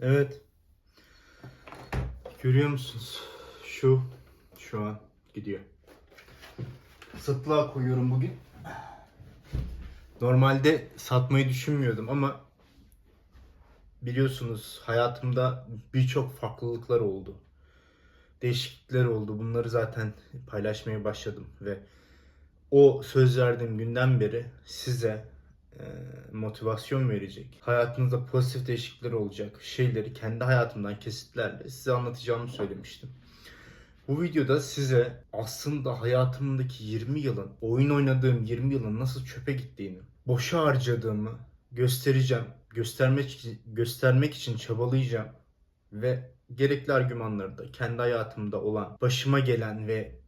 Evet. Görüyor musunuz? Şu şu an gidiyor. Sıtlığa koyuyorum bugün. Normalde satmayı düşünmüyordum ama biliyorsunuz hayatımda birçok farklılıklar oldu. Değişiklikler oldu. Bunları zaten paylaşmaya başladım ve o söz verdiğim günden beri size motivasyon verecek, hayatınızda pozitif değişiklikler olacak şeyleri kendi hayatımdan kesitlerle size anlatacağımı söylemiştim. Bu videoda size aslında hayatımdaki 20 yılın, oyun oynadığım 20 yılın nasıl çöpe gittiğini, boşa harcadığımı göstereceğim. Göstermek göstermek için çabalayacağım ve gerekli argümanları da kendi hayatımda olan, başıma gelen ve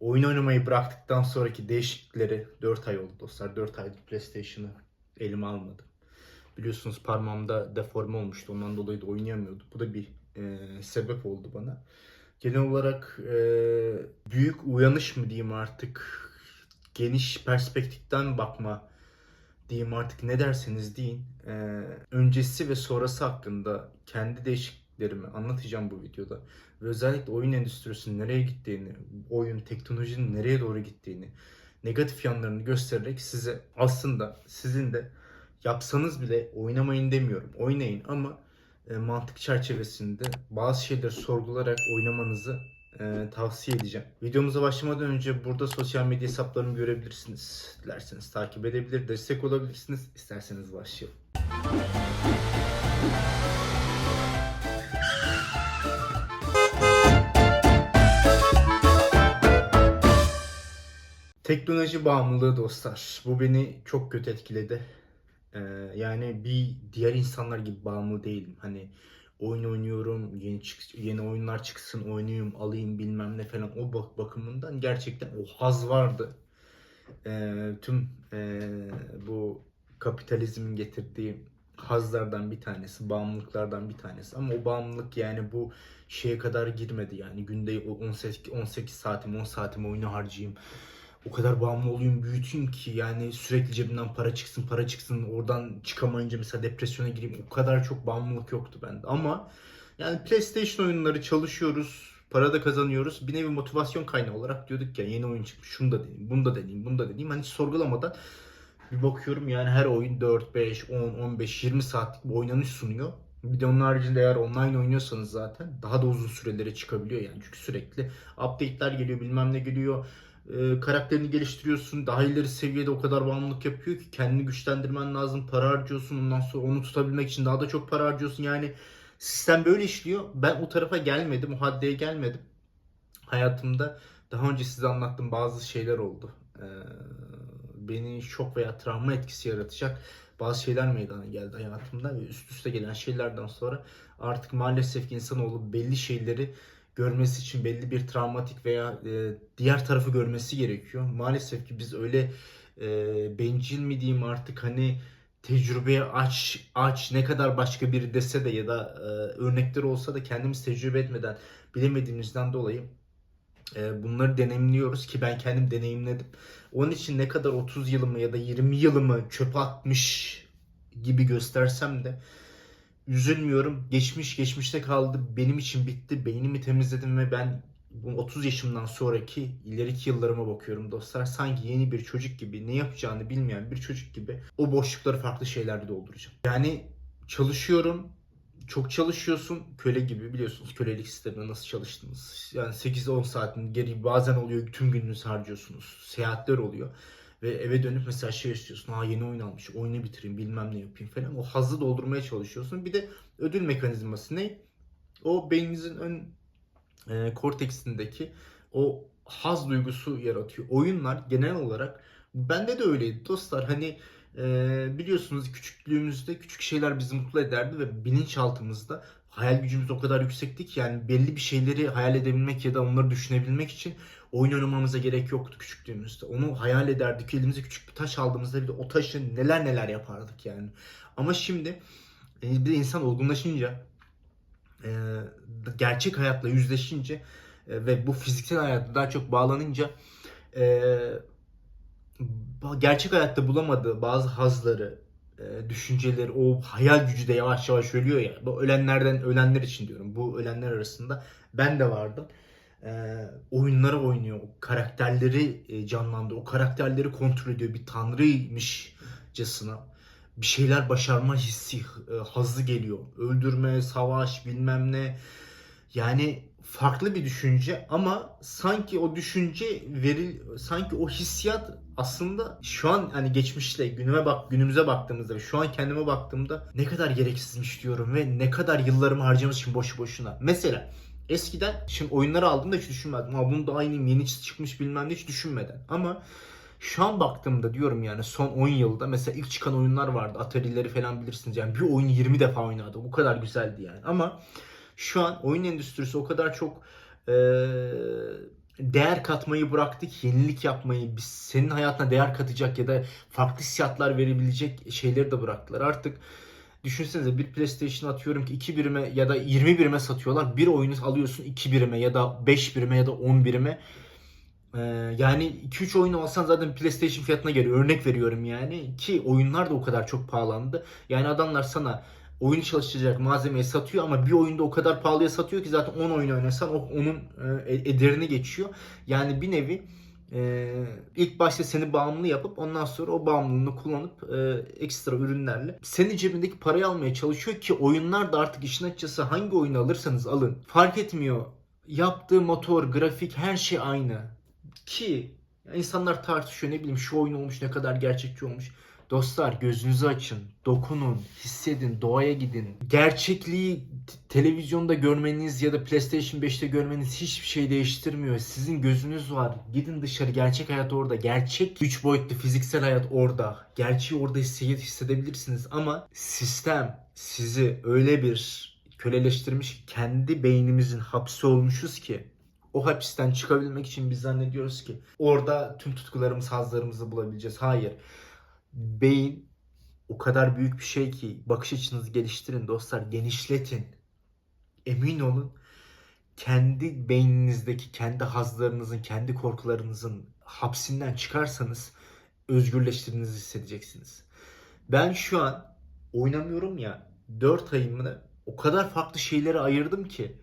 oyun oynamayı bıraktıktan sonraki değişiklikleri 4 ay oldu dostlar. 4 aydır PlayStation'ı elime almadım. Biliyorsunuz parmağımda deforme olmuştu. Ondan dolayı da oynayamıyordum. Bu da bir e, sebep oldu bana. Genel olarak e, büyük uyanış mı diyeyim artık geniş perspektiften bakma diyeyim artık ne derseniz deyin. E, öncesi ve sonrası hakkında kendi değişikliklerimi anlatacağım bu videoda. Ve özellikle oyun endüstrisinin nereye gittiğini, oyun teknolojinin nereye doğru gittiğini, negatif yanlarını göstererek size aslında sizin de yapsanız bile oynamayın demiyorum. Oynayın ama e, mantık çerçevesinde bazı şeyleri sorgularak oynamanızı e, tavsiye edeceğim. Videomuza başlamadan önce burada sosyal medya hesaplarımı görebilirsiniz. Dilerseniz takip edebilir, destek olabilirsiniz. İsterseniz başlayalım. Teknoloji bağımlılığı dostlar. Bu beni çok kötü etkiledi. Ee, yani bir diğer insanlar gibi bağımlı değilim. Hani oyun oynuyorum, yeni çık yeni oyunlar çıksın, oynayayım, alayım bilmem ne falan o bak bakımından gerçekten o haz vardı. Ee, tüm ee, bu kapitalizmin getirdiği hazlardan bir tanesi, bağımlılıklardan bir tanesi. Ama o bağımlılık yani bu şeye kadar girmedi yani günde 18 18 saatim 10 saatimi oyuna harcayayım o kadar bağımlı olayım, büyüteyim ki yani sürekli cebimden para çıksın, para çıksın. Oradan çıkamayınca mesela depresyona gireyim. O kadar çok bağımlılık yoktu bende. Ama yani PlayStation oyunları çalışıyoruz, para da kazanıyoruz. Bir nevi motivasyon kaynağı olarak diyorduk ya yeni oyun çıkmış, şunu da deneyeyim, bunu da deneyeyim, bunu da deneyeyim. Hani hiç sorgulamadan bir bakıyorum yani her oyun 4, 5, 10, 15, 20 saatlik bir oynanış sunuyor. Bir de onun haricinde eğer online oynuyorsanız zaten daha da uzun sürelere çıkabiliyor yani. Çünkü sürekli update'ler geliyor, bilmem ne geliyor e, karakterini geliştiriyorsun. Daha ileri seviyede o kadar bağımlılık yapıyor ki kendini güçlendirmen lazım. Para harcıyorsun. Ondan sonra onu tutabilmek için daha da çok para harcıyorsun. Yani sistem böyle işliyor. Ben o tarafa gelmedim. O haddeye gelmedim. Hayatımda daha önce size anlattığım bazı şeyler oldu. Ee, beni şok veya travma etkisi yaratacak bazı şeyler meydana geldi hayatımda ve üst üste gelen şeylerden sonra artık maalesef ki insanoğlu belli şeyleri görmesi için belli bir travmatik veya e, diğer tarafı görmesi gerekiyor. Maalesef ki biz öyle e, bencil mi diyeyim artık hani tecrübeye aç aç ne kadar başka biri dese de ya da e, örnekler olsa da kendimiz tecrübe etmeden bilemediğimizden dolayı e, bunları deneyimliyoruz ki ben kendim deneyimledim. Onun için ne kadar 30 yılımı ya da 20 yılımı çöpe atmış gibi göstersem de üzülmüyorum. Geçmiş geçmişte kaldı. Benim için bitti. Beynimi temizledim ve ben bu 30 yaşımdan sonraki ileriki yıllarıma bakıyorum dostlar. Sanki yeni bir çocuk gibi ne yapacağını bilmeyen bir çocuk gibi o boşlukları farklı şeylerle dolduracağım. Yani çalışıyorum. Çok çalışıyorsun. Köle gibi biliyorsunuz kölelik sisteminde nasıl çalıştınız. Yani 8-10 saatin geri bazen oluyor tüm gününüzü harcıyorsunuz. Seyahatler oluyor. Ve eve dönüp mesela şey istiyorsun. Ha yeni oyun almış. Oyunu bitireyim bilmem ne yapayım falan. O hazzı doldurmaya çalışıyorsun. Bir de ödül mekanizması ne? O beyninizin ön e, korteksindeki o haz duygusu yaratıyor. Oyunlar genel olarak bende de öyleydi dostlar. Hani e, biliyorsunuz küçüklüğümüzde küçük şeyler bizi mutlu ederdi ve bilinçaltımızda hayal gücümüz o kadar yüksekti ki yani belli bir şeyleri hayal edebilmek ya da onları düşünebilmek için oyun oynamamıza gerek yoktu küçüklüğümüzde. Onu hayal ederdik. Elimize küçük bir taş aldığımızda bile o taşı neler neler yapardık yani. Ama şimdi e, bir de insan olgunlaşınca e, gerçek hayatla yüzleşince e, ve bu fiziksel hayata daha çok bağlanınca gerçek hayatta bulamadığı bazı hazları düşünceleri, o hayal gücü de yavaş yavaş ölüyor ya. Bu ölenlerden ölenler için diyorum. Bu ölenler arasında ben de vardım. E, oyunları oynuyor. O karakterleri e, canlandı. O karakterleri kontrol ediyor. Bir tanrıymışcasına. Bir şeyler başarma hissi, e, geliyor. Öldürme, savaş, bilmem ne. Yani farklı bir düşünce ama sanki o düşünce veril sanki o hissiyat aslında şu an hani geçmişle günüme bak günümüze baktığımızda şu an kendime baktığımda ne kadar gereksizmiş diyorum ve ne kadar yıllarımı harcamışım boşu boşuna. Mesela eskiden şimdi oyunları aldığımda hiç düşünmedim. Ama bunu da aynı yeni çıkmış bilmem ne hiç düşünmeden. Ama şu an baktığımda diyorum yani son 10 yılda mesela ilk çıkan oyunlar vardı. Atari'leri falan bilirsiniz. Yani bir oyunu 20 defa oynadı. Bu kadar güzeldi yani. Ama şu an oyun endüstrisi o kadar çok e, değer katmayı bıraktı ki yenilik yapmayı, senin hayatına değer katacak ya da farklı hissiyatlar verebilecek şeyleri de bıraktılar. Artık düşünsenize bir PlayStation atıyorum ki 2 birime ya da 20 birime satıyorlar. Bir oyunu alıyorsun 2 birime ya da 5 birime ya da 10 birime. Ee, yani 2-3 oyun alsan zaten PlayStation fiyatına geliyor. Örnek veriyorum yani. Ki oyunlar da o kadar çok pahalandı. Yani adamlar sana oyun çalışacak malzemeyi satıyor ama bir oyunda o kadar pahalıya satıyor ki zaten 10 oyun oynasan onun e, ederini geçiyor. Yani bir nevi e, ilk başta seni bağımlı yapıp ondan sonra o bağımlılığını kullanıp e, ekstra ürünlerle senin cebindeki parayı almaya çalışıyor ki oyunlar da artık işin açıkçası hangi oyunu alırsanız alın fark etmiyor. Yaptığı motor, grafik her şey aynı. Ki insanlar tartışıyor ne bileyim şu oyun olmuş ne kadar gerçekçi olmuş. Dostlar gözünüzü açın, dokunun, hissedin, doğaya gidin. Gerçekliği televizyonda görmeniz ya da PlayStation 5'te görmeniz hiçbir şey değiştirmiyor. Sizin gözünüz var. Gidin dışarı. Gerçek hayat orada. Gerçek 3 boyutlu fiziksel hayat orada. Gerçeği orada hisse- hissedebilirsiniz ama sistem sizi öyle bir köleleştirmiş kendi beynimizin hapsi olmuşuz ki o hapisten çıkabilmek için biz zannediyoruz ki orada tüm tutkularımız, hazlarımızı bulabileceğiz. Hayır beyin o kadar büyük bir şey ki bakış açınızı geliştirin dostlar genişletin emin olun kendi beyninizdeki kendi hazlarınızın kendi korkularınızın hapsinden çıkarsanız özgürleştirdiğinizi hissedeceksiniz. Ben şu an oynamıyorum ya 4 ayımı o kadar farklı şeylere ayırdım ki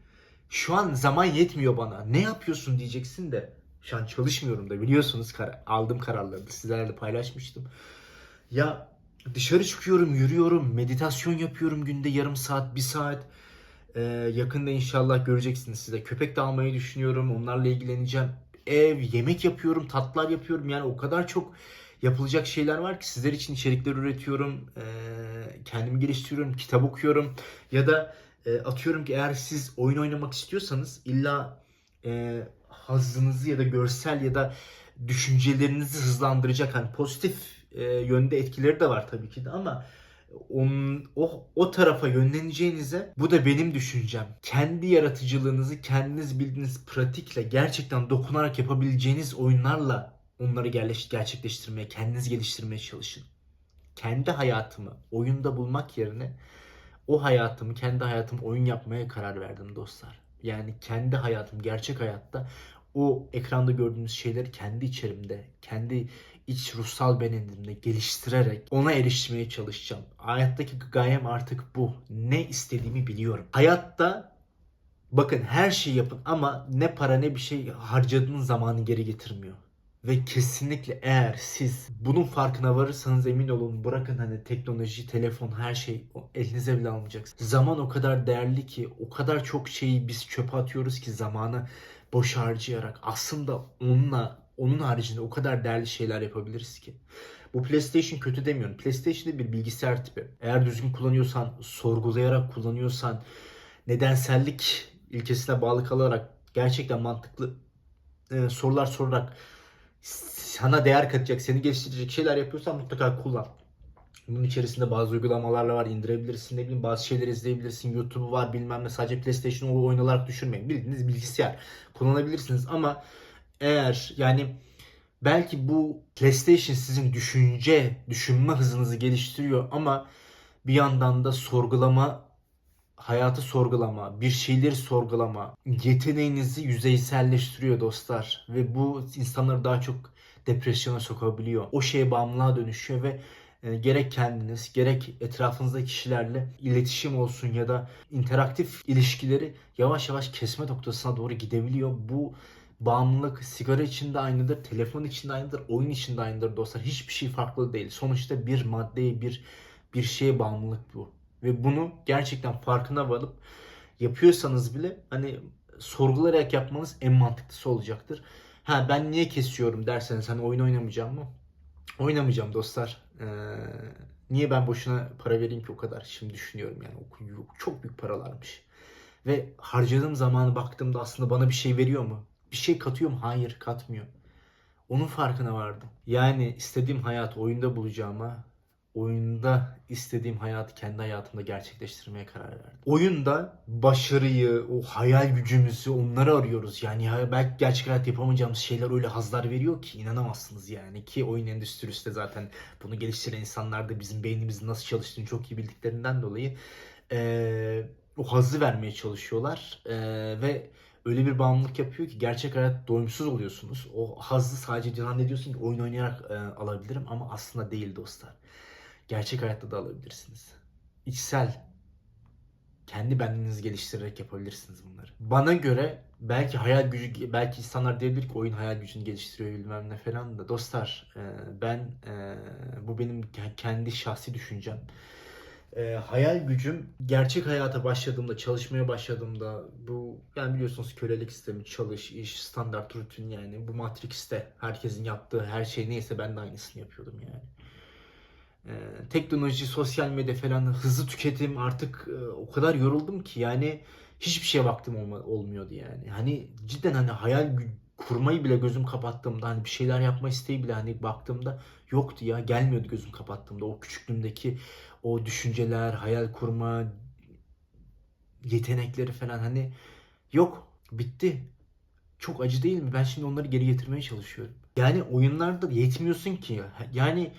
şu an zaman yetmiyor bana. Ne yapıyorsun diyeceksin de şu an çalışmıyorum da biliyorsunuz kar- aldığım kararları da sizlerle paylaşmıştım. Ya dışarı çıkıyorum, yürüyorum, meditasyon yapıyorum günde yarım saat, bir saat. Ee, yakında inşallah göreceksiniz size. Köpek de almayı düşünüyorum, onlarla ilgileneceğim. Ev, yemek yapıyorum, tatlar yapıyorum. Yani o kadar çok yapılacak şeyler var ki sizler için içerikler üretiyorum, ee, kendimi geliştiriyorum, kitap okuyorum. Ya da e, atıyorum ki eğer siz oyun oynamak istiyorsanız illa e, hazzınızı ya da görsel ya da düşüncelerinizi hızlandıracak hani pozitif e, yönde etkileri de var tabii ki de ama onun, o, o tarafa yönleneceğinize bu da benim düşüncem. Kendi yaratıcılığınızı kendiniz bildiğiniz pratikle gerçekten dokunarak yapabileceğiniz oyunlarla onları gerçekleştirmeye, kendiniz geliştirmeye çalışın. Kendi hayatımı oyunda bulmak yerine o hayatımı, kendi hayatımı oyun yapmaya karar verdim dostlar. Yani kendi hayatım, gerçek hayatta o ekranda gördüğünüz şeyleri kendi içerimde, kendi iç ruhsal benimle geliştirerek ona erişmeye çalışacağım. Hayattaki gayem artık bu. Ne istediğimi biliyorum. Hayatta bakın her şeyi yapın ama ne para ne bir şey harcadığınız zamanı geri getirmiyor. Ve kesinlikle eğer siz bunun farkına varırsanız emin olun bırakın hani teknoloji, telefon her şey elinize bile almayacaksınız. Zaman o kadar değerli ki o kadar çok şeyi biz çöpe atıyoruz ki zamanı boş harcayarak aslında onunla onun haricinde o kadar değerli şeyler yapabiliriz ki. Bu PlayStation kötü demiyorum. PlayStation de bir bilgisayar tipi. Eğer düzgün kullanıyorsan, sorgulayarak kullanıyorsan, nedensellik ilkesine bağlı kalarak gerçekten mantıklı e, sorular sorarak sana değer katacak, seni geliştirecek şeyler yapıyorsan mutlaka kullan. Bunun içerisinde bazı uygulamalarla var indirebilirsin ne bileyim bazı şeyleri izleyebilirsin YouTube var bilmem ne sadece PlayStation oyun olarak düşünmeyin bildiğiniz bilgisayar kullanabilirsiniz ama eğer yani belki bu PlayStation sizin düşünce düşünme hızınızı geliştiriyor ama bir yandan da sorgulama hayatı sorgulama, bir şeyleri sorgulama yeteneğinizi yüzeyselleştiriyor dostlar ve bu insanları daha çok depresyona sokabiliyor. O şeye bağımlılığa dönüşüyor ve e, gerek kendiniz gerek etrafınızdaki kişilerle iletişim olsun ya da interaktif ilişkileri yavaş yavaş kesme noktasına doğru gidebiliyor. Bu bağımlılık sigara için de aynıdır, telefon için de aynıdır, oyun için de aynıdır dostlar. Hiçbir şey farklı değil. Sonuçta bir maddeye, bir bir şeye bağımlılık bu. Ve bunu gerçekten farkına varıp yapıyorsanız bile hani sorgulayarak yapmanız en mantıklısı olacaktır. Ha ben niye kesiyorum derseniz hani oyun oynamayacağım mı? Oynamayacağım dostlar. Ee, niye ben boşuna para vereyim ki o kadar? Şimdi düşünüyorum yani çok büyük paralarmış. Ve harcadığım zamanı baktığımda aslında bana bir şey veriyor mu? Bir şey katıyor mu? Hayır katmıyor. Onun farkına vardım. Yani istediğim hayatı oyunda bulacağıma oyunda istediğim hayatı kendi hayatımda gerçekleştirmeye karar verdim. Oyunda başarıyı, o hayal gücümüzü onları arıyoruz. Yani ya belki gerçek hayat yapamayacağımız şeyler öyle hazlar veriyor ki inanamazsınız yani. Ki oyun endüstrisi de zaten bunu geliştiren insanlar da bizim beynimizin nasıl çalıştığını çok iyi bildiklerinden dolayı eee, o hazzı vermeye çalışıyorlar. Eee, ve öyle bir bağımlılık yapıyor ki gerçek hayat doyumsuz oluyorsunuz. O hazzı sadece zannediyorsun ki oyun oynayarak eee, alabilirim ama aslında değil dostlar gerçek hayatta da alabilirsiniz. İçsel, kendi benliğinizi geliştirerek yapabilirsiniz bunları. Bana göre belki hayal gücü, belki insanlar diyebilir ki oyun hayal gücünü geliştiriyor bilmem ne falan da dostlar e, ben e, bu benim ke- kendi şahsi düşüncem. E, hayal gücüm gerçek hayata başladığımda, çalışmaya başladığımda bu yani biliyorsunuz kölelik sistemi, çalış, iş, standart rutin yani bu Matrix'te herkesin yaptığı her şey neyse ben de aynısını yapıyordum yani. Ee, teknoloji, sosyal medya falan hızlı tüketim artık e, o kadar yoruldum ki yani hiçbir şeye vaktim olma, olmuyordu yani. Hani cidden hani hayal kurmayı bile gözüm kapattığımda hani bir şeyler yapma isteği bile hani baktığımda yoktu ya gelmiyordu gözüm kapattığımda o küçüklüğümdeki o düşünceler, hayal kurma yetenekleri falan hani yok bitti. Çok acı değil mi? Ben şimdi onları geri getirmeye çalışıyorum. Yani oyunlarda yetmiyorsun ki. Yani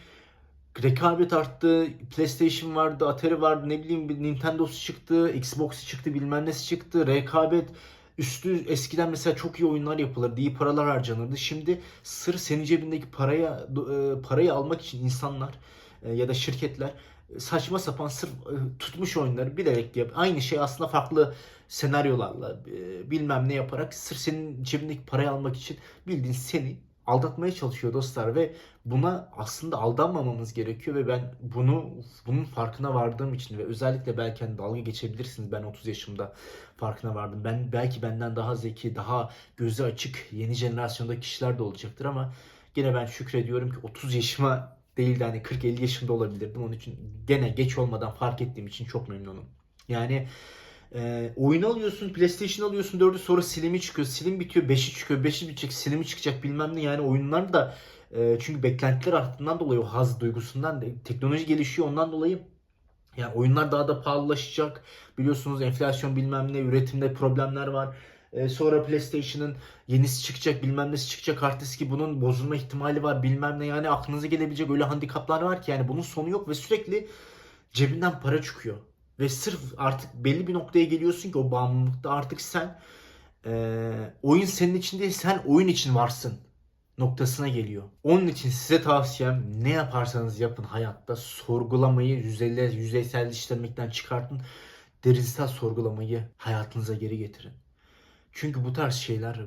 rekabet arttı. PlayStation vardı, Atari vardı, ne bileyim bir Nintendo'su çıktı, Xbox'u çıktı, bilmem nesi çıktı. Rekabet üstü eskiden mesela çok iyi oyunlar yapılırdı, iyi paralar harcanırdı. Şimdi sır senin cebindeki paraya e, parayı almak için insanlar e, ya da şirketler e, saçma sapan sırf tutmuş oyunları bilerek yap. Aynı şey aslında farklı senaryolarla bilmem ne yaparak sırf senin cebindeki parayı almak için bildiğin seni aldatmaya çalışıyor dostlar ve buna aslında aldanmamamız gerekiyor ve ben bunu bunun farkına vardığım için ve özellikle belki hani dalga geçebilirsiniz ben 30 yaşımda farkına vardım. Ben belki benden daha zeki, daha gözü açık yeni jenerasyonda kişiler de olacaktır ama gene ben şükrediyorum ki 30 yaşıma değil de hani 40-50 yaşımda olabilirdim. Onun için gene geç olmadan fark ettiğim için çok memnunum. Yani e, oyunu alıyorsun, PlayStation alıyorsun 4'ü sonra silimi çıkıyor. Silim bitiyor, 5'i çıkıyor, 5'i bitecek, silimi çıkacak bilmem ne. Yani oyunlar da e, çünkü beklentiler arttığından dolayı o haz duygusundan da teknoloji gelişiyor ondan dolayı yani oyunlar daha da pahalılaşacak. Biliyorsunuz enflasyon bilmem ne, üretimde problemler var. E, sonra PlayStation'ın yenisi çıkacak, bilmem nesi çıkacak. Artık ki bunun bozulma ihtimali var, bilmem ne. Yani aklınıza gelebilecek öyle handikaplar var ki yani bunun sonu yok ve sürekli cebinden para çıkıyor. Ve sırf artık belli bir noktaya geliyorsun ki o bağımlılıkta artık sen e, oyun senin için değil sen oyun için varsın noktasına geliyor. Onun için size tavsiyem ne yaparsanız yapın hayatta sorgulamayı yüzeysel, yüzeyselleştirmekten çıkartın. Derinsel sorgulamayı hayatınıza geri getirin. Çünkü bu tarz şeyler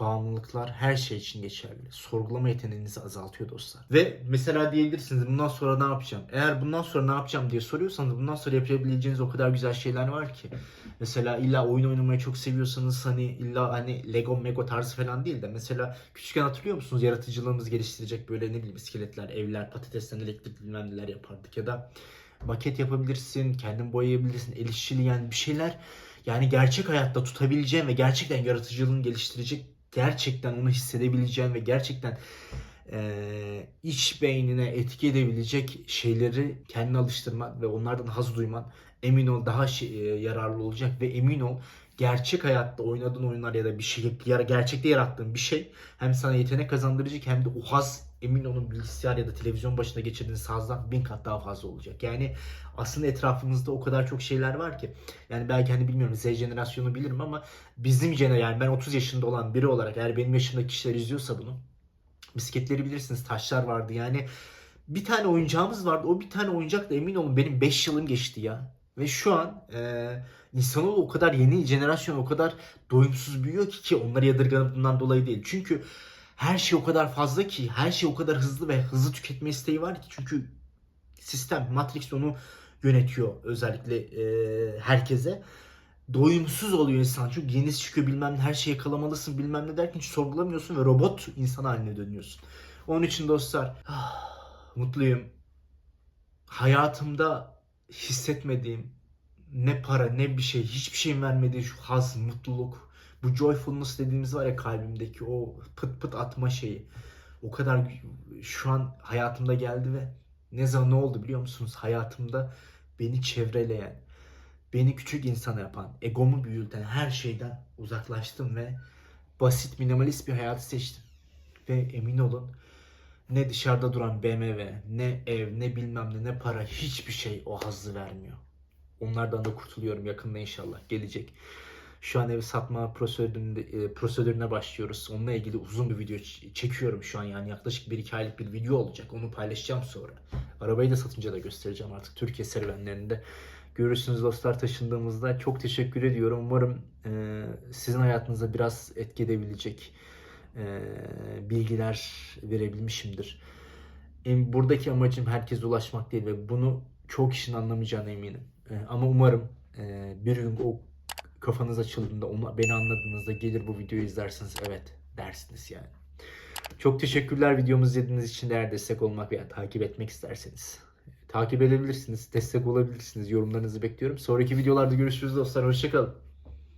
bağımlılıklar her şey için geçerli. Sorgulama yeteneğinizi azaltıyor dostlar. Ve mesela diyebilirsiniz bundan sonra ne yapacağım? Eğer bundan sonra ne yapacağım diye soruyorsanız bundan sonra yapabileceğiniz o kadar güzel şeyler var ki. Mesela illa oyun oynamayı çok seviyorsanız hani illa hani Lego Mego tarzı falan değil de mesela küçükken hatırlıyor musunuz yaratıcılığımızı geliştirecek böyle ne bileyim iskeletler, evler, patatesten elektrik bilmem neler yapardık ya da maket yapabilirsin, kendin boyayabilirsin, el işçiliği yani bir şeyler yani gerçek hayatta tutabileceğin ve gerçekten yaratıcılığını geliştirecek gerçekten onu hissedebileceğin ve gerçekten e, iç beynine etki edebilecek şeyleri kendine alıştırman ve onlardan haz duyman emin ol daha şey, e, yararlı olacak ve emin ol gerçek hayatta oynadığın oyunlar ya da bir şey gerçekte yarattığın bir şey hem sana yetenek kazandıracak hem de o haz emin olun bilgisayar ya da televizyon başında geçirdiğiniz hazdan bin kat daha fazla olacak. Yani aslında etrafımızda o kadar çok şeyler var ki. Yani belki hani bilmiyorum Z jenerasyonu bilirim ama bizim jener yani ben 30 yaşında olan biri olarak eğer benim yaşımdaki kişiler izliyorsa bunu bisikletleri bilirsiniz taşlar vardı yani bir tane oyuncağımız vardı. O bir tane oyuncakla emin olun benim 5 yılım geçti ya. Ve şu an e, insanoğlu o kadar yeni jenerasyon o kadar doyumsuz büyüyor ki ki onları yadırgadığımdan dolayı değil. Çünkü her şey o kadar fazla ki her şey o kadar hızlı ve hızlı tüketme isteği var ki çünkü sistem Matrix onu yönetiyor özellikle e, herkese. Doyumsuz oluyor insan. Çünkü yenisi çıkıyor bilmem ne her şeyi yakalamalısın bilmem ne derken hiç sorgulamıyorsun ve robot insan haline dönüyorsun. Onun için dostlar ah, mutluyum. Hayatımda hissetmediğim ne para ne bir şey hiçbir şeyin vermediği şu haz, mutluluk, bu joyfulness dediğimiz var ya kalbimdeki o pıt pıt atma şeyi. O kadar şu an hayatımda geldi ve ne zaman ne oldu biliyor musunuz? Hayatımda beni çevreleyen, beni küçük insan yapan, egomu büyülten her şeyden uzaklaştım ve basit minimalist bir hayatı seçtim. Ve emin olun ne dışarıda duran BMW, ne ev, ne bilmem ne, ne para hiçbir şey o hazzı vermiyor. Onlardan da kurtuluyorum yakında inşallah gelecek. Şu an ev satma prosedüründe, e, prosedürüne başlıyoruz. Onunla ilgili uzun bir video çekiyorum şu an yani yaklaşık 1-2 aylık bir video olacak. Onu paylaşacağım sonra. Arabayı da satınca da göstereceğim artık Türkiye serüvenlerinde. Görürsünüz dostlar taşındığımızda. Çok teşekkür ediyorum. Umarım e, sizin hayatınıza biraz etki edebilecek e, bilgiler verebilmişimdir. Buradaki amacım herkese ulaşmak değil ve bunu çok kişinin anlamayacağına eminim. E, ama umarım e, bir gün o kafanız açıldığında, onu beni anladığınızda gelir bu videoyu izlersiniz. Evet dersiniz yani. Çok teşekkürler videomuzu izlediğiniz için eğer destek olmak veya takip etmek isterseniz. Takip edebilirsiniz, destek olabilirsiniz. Yorumlarınızı bekliyorum. Sonraki videolarda görüşürüz dostlar. Hoşçakalın.